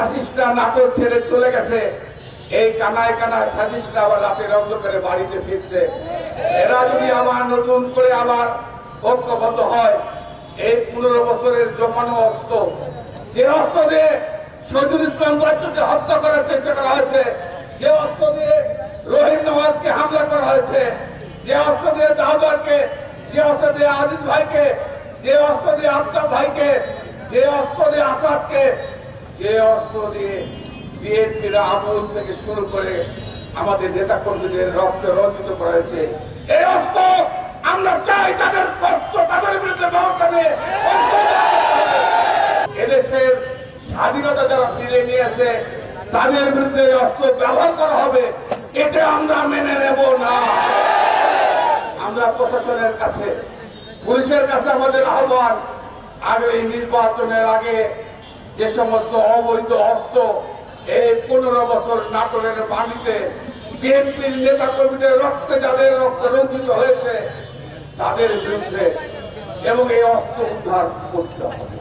ফ্যাসিস্টরা নাটোর ছেড়ে চলে গেছে। এই কানায় কানায় ফ্যাসিস্টরা আবার রাতের অন্ধকারে বাড়িতে ফিরছে। এরা যদি আমার নতুন করে আবার ঐক্যবদ্ধ হয়, এই পনেরো বছরের জমানো অস্ত্র, যে অস্ত্র দিয়ে শহীদুল ইসলাম বাচ্চুকে হত্যা করার চেষ্টা করা হয়েছে, যে অস্ত্র দিয়ে রোহিত নওয়াজকে হামলা করা হয়েছে, যে অস্ত্র দিয়ে দাউদারকে, যে অস্ত্র দিয়ে আজিজ ভাইকে, যে অস্ত্র দিয়ে আফতাব ভাইকে, যে অস্ত্র দিয়ে আসাদকে যে অস্ত্র দিয়ে বিএনপির আমল থেকে শুরু করে আমাদের নেতা কর্মীদের রক্ত রঞ্জিত করা হয়েছে, এই অস্ত্র আমরা চাই তাদের কষ্ট, তাদের বিরুদ্ধে ব্যবস্থা এদেশের স্বাধীনতা যারা ফিরে নিয়েছে, তাদের বিরুদ্ধে অস্ত্র ব্যবহার করা হবে, এটা আমরা মেনে নেব না। আমরা প্রশাসনের কাছে, পুলিশের কাছে আমাদের আহ্বান আগামী নির্বাচনের আগে যে সমস্ত অবৈধ অস্ত্র এই পনেরো বছর নাটোরের পানিতে বিএনপির নেতা কর্মীদের রক্তে যাদের রক্ত রঞ্জিত হয়েছে, তাদের বিরুদ্ধে এবং এই অস্ত্র উদ্ধার করতে হবে।